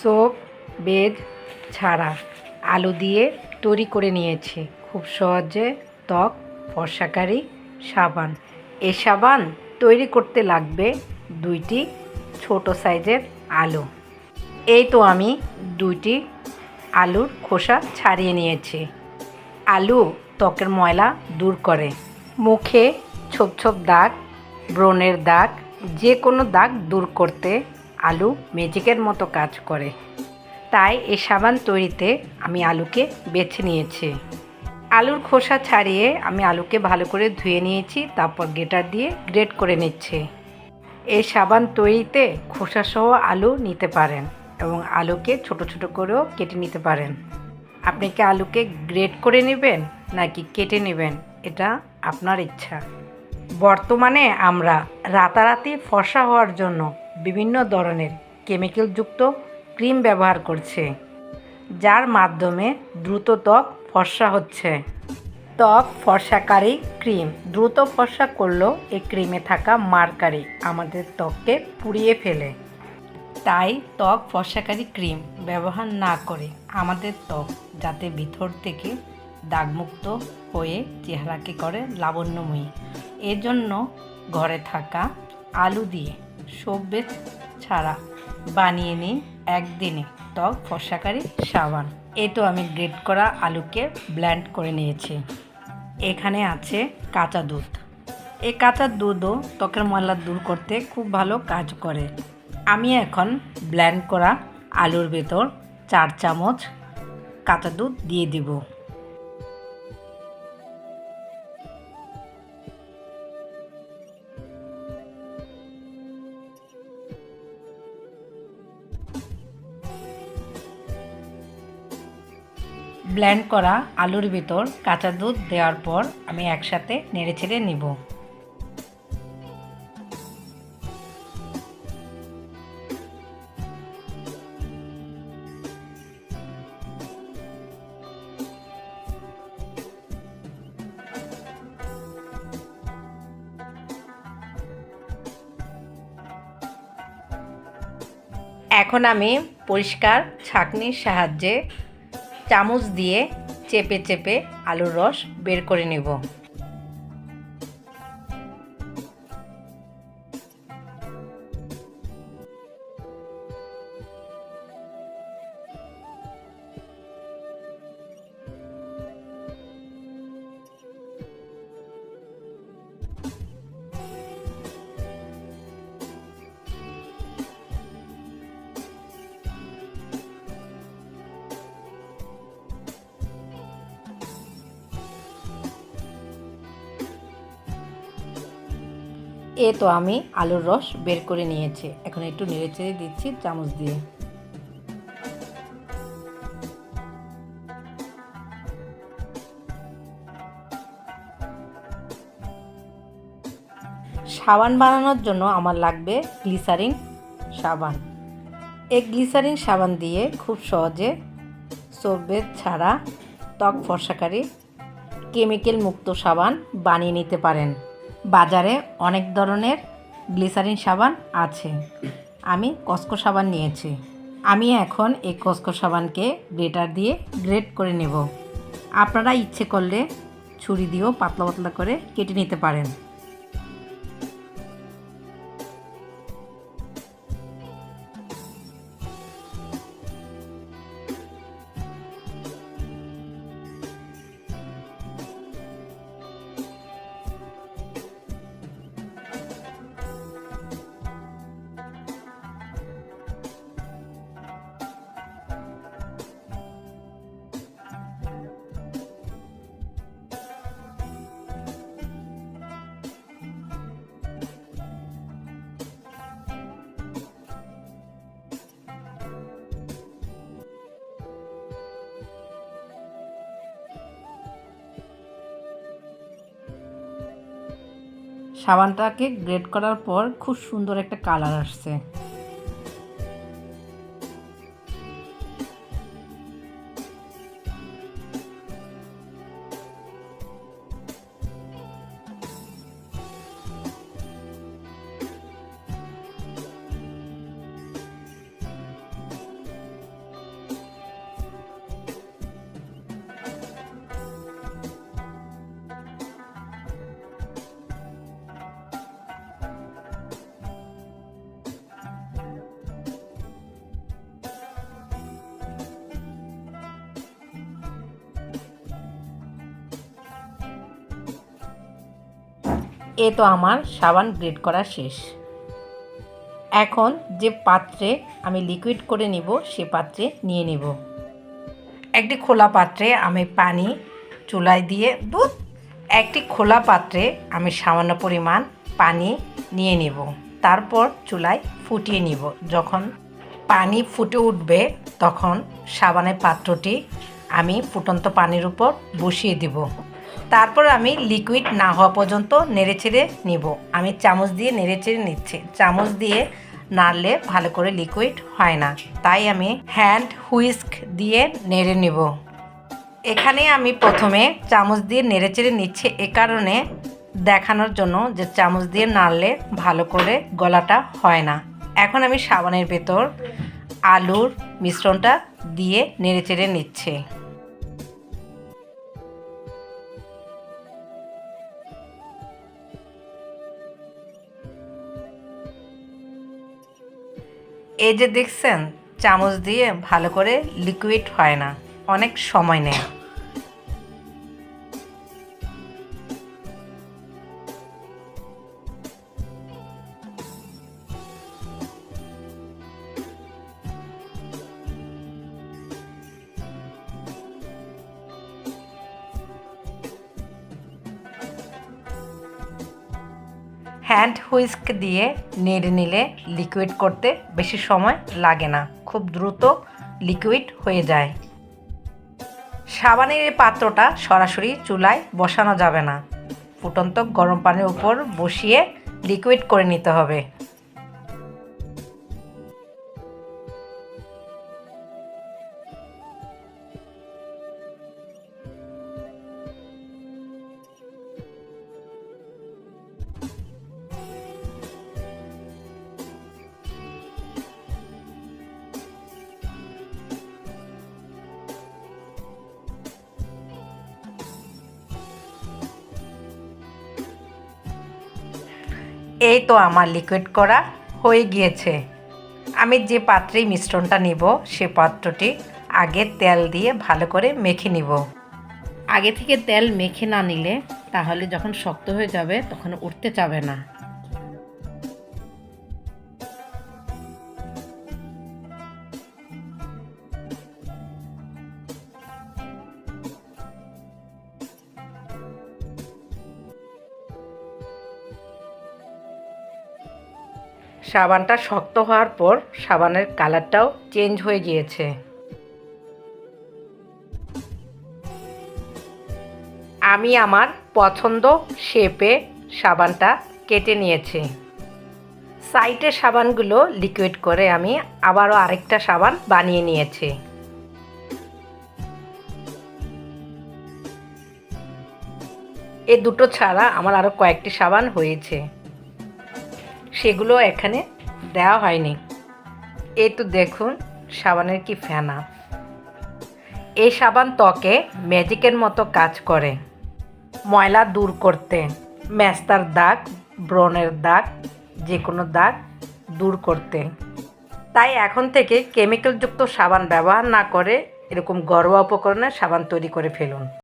Soap base ছাড়া আলু দিয়ে তৈরি করে নিয়েছি। খুব সহজে ত্বক, ফর্সাকারী, সাবান। এ সাবান তৈরি করতে লাগবে দুইটি ছোট সাইজের আলু। এই তো আমি দুইটি আলুর খোসা ছাড়িয়ে নিয়েছি। আলু ত্বকের ময়লা দূর করে। মুখে ছোপ ছোপ দাগ, ব্রণের দাগ যে কোনো দাগ দূর করতে আলু ম্যাজিকের মতো কাজ করে। তাই এই সাবান তৈরিতে আমি আলুকে বেছে নিয়েছি। আলুর খোসা ছাড়িয়ে আমি আলুকে ভালো করে ধুয়ে নিয়েছি, তারপর গ্রেটার দিয়ে গ্রেট করে নিচ্ছি। এই সাবান তৈরিতে খোসাসহ আলু নিতে পারেন এবং আলুকে ছোট ছোট করেও কেটে নিতে পারেন। আপনি কি আলুকে গ্রেট করে নেবেন নাকি কেটে নেবেন, এটা আপনার ইচ্ছা। বর্তমানে আমরা রাতারাতি ফসা হওয়ার জন্য বিভিন্ন ধরনের কেমিক্যালযুক্ত ক্রিম ব্যবহার করছে, যার মাধ্যমে দ্রুত ত্বক ফর্সা হচ্ছে। ত্বক ফর্সাকারী ক্রিম দ্রুত ফর্সা করলেও এই ক্রিমে থাকা মার্কারি আমাদের ত্বককে পুড়িয়ে ফেলে। তাই ত্বক ফর্সাকারী ক্রিম ব্যবহার না করে আমাদের ত্বক যাতে ভিতর থেকে দাগমুক্ত হয়ে চেহারাকে করে লাবণ্যময়ী। এজন্য ঘরে থাকা আলু দিয়ে সব্যেজ ছাড়া। বানিয়ে নিন একদিনে ত্বক ফর্সাকারী সাবান। এ তো আমি গ্রেট করা আলুকে ব্ল্যান্ড করে নিয়েছি। এখানে আছে কাঁচা দুধ। এই কাঁচা দুধও ত্বকের ময়লা দূর করতে খুব ভালো কাজ করে। আমি এখন ব্ল্যান্ড করা আলুর ভেতর চার চামচ কাঁচা দুধ দিয়ে দিব। ব্ল্যান্ড করা আলুর ভিতর কাঁচা দুধ দেওয়ার পর আমি একসাথে নেড়ে ছেড়ে নিব। এখন আমি পরিষ্কার ছাঁকনির সাহায্যে চামচ দিয়ে চেপে চেপে আলুর রস বের করে নেব। এ তো আমি আলুর রস বের করে নিয়েছি। এখন একটু নেড়ে চেড়ে দিচ্ছি চামচ দিয়ে। সাবান বানানোর জন্য আমার লাগবে গ্লিসারিন সাবান। এই গ্লিসারিন সাবান দিয়ে খুব সহজে সোপের ছাড়া ত্বক ফর্সাকারী কেমিক্যাল মুক্ত সাবান বানিয়ে নিতে পারেন। বাজারে অনেক ধরনের গ্লিসারিন সাবান আছে। আমি কসকো সাবান নিয়েছি। আমি এখন এই কসকো সাবানকে গ্রেটার দিয়ে গ্রেট করে নেব। আপনারা ইচ্ছে করলে ছুরি দিয়েও পাতলা পাতলা করে কেটে নিতে পারেন। সাবানটাকে গ্রেড করার পর খুব সুন্দর একটা কালার আসছে। এ তো আমার সাবান গ্রেড করা শেষ। এখন যে পাত্রে আমি লিকুইড করে নিব, সে পাত্রে নিয়ে নিব। একটি খোলা পাত্রে আমি পানি চুলায় দিয়ে দুধ একটি খোলা পাত্রে আমি সামান্য পরিমাণ পানি নিয়ে নেব। তারপর চুলায় ফুটিয়ে নিব। যখন পানি ফুটে উঠবে, তখন সাবানের পাত্রটি আমি ফুটন্ত পানির উপর বসিয়ে দিব। তারপর আমি লিকুইড না হওয়া পর্যন্ত নেড়েচেড়ে নিব। আমি চামচ দিয়ে নেড়েচেড়ে নিচ্ছি। চামচ দিয়ে নাড়লে ভালো করে লিকুইড হয় না। তাই আমি হ্যান্ড হুইস্ক দিয়ে নেড়ে নেব। এখানে আমি প্রথমে চামচ দিয়ে নেড়েচেড়ে নিচ্ছি এ কারণে দেখানোর জন্য যে চামচ দিয়ে নাড়লে ভালো করে গলাটা হয় না। এখন আমি সাবানের ভেতর আলুর মিশ্রণটা দিয়ে নেড়ে চেড়ে নিচ্ছে। এই যে দেখছেন চামচ দিয়ে ভালো করে লিকুইড হয় না অনেক সময় নেয়। হ্যান্ড হুইস্ক দিয়ে নেড়ে নিলে লিকুইড করতে বেশি সময় লাগে না। খুব দ্রুত লিকুইড হয়ে যায়। সাবানের এই পাত্রটা সরাসরি চুলায় বসানো যাবে না। ফুটন্ত গরম পানির উপর বসিয়ে লিকুইড করে নিতে হবে। এই তো আমার লিকুইড করা হয়ে গিয়েছে। আমি যে পাত্রে মিশ্রণটা নিব, সে পাত্রটি আগে তেল দিয়ে ভালো করে মেখে নিব। আগে থেকে তেল মেখে না নিলে তাহলে যখন শক্ত হয়ে যাবে, তখন উঠতে চাবে না। সাবানটা শক্ত হওয়ার পর সাবানের কালারটাও চেঞ্জ হয়ে গিয়েছে। আমি আমার পছন্দ শেপে সাবানটা কেটে নিয়েছি। সাইডের সাবানগুলো লিকুইড করে আমি আবারও আরেকটা সাবান বানিয়ে নিয়েছি। এ দুটো ছাড়া আমার আরও কয়েকটি সাবান হয়েছে। সেগুলো এখানে দেওয়া হয়নি। এই তো দেখুন, সাবানের কি ফেনা। এই সাবান ত্বকে ম্যাজিকের মতো কাজ করে। ময়লা দূর করতে, ম্যাস্তার দাগ, ব্রণের দাগ যে কোনো দাগ দূর করতে। তাই এখন থেকে কেমিক্যালযুক্ত সাবান ব্যবহার না করে এরকম ঘরোয়া উপকরণে সাবান তৈরি করে ফেলুন।